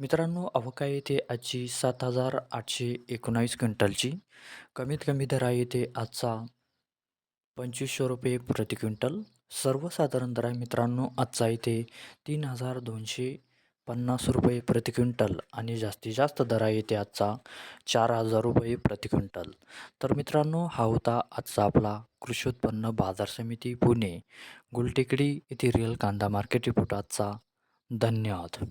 मित्रांनो अवका येथे आजची सात हजार आठशे एकोणावीस क्विंटलची. कमीत कमी दर आहे येथे आजचा पंचवीसशे रुपये प्रति क्विंटल. सर्वसाधारण दर आहे मित्रांनो आजचा इथे तीन हजार दोनशे पन्नास रुपये प्रति क्विंटल आणि जास्तीत जास्त दर आहे येथे आजचा चार हजार रुपये प्रति क्विंटल. तर मित्रांनो हा होता आजचा आपला कृषी उत्पन्न बाजार समिती पुणे गुलटेकडी येथे रिअल कांदा मार्केट रिपोर्ट आजचा. धन्यवाद.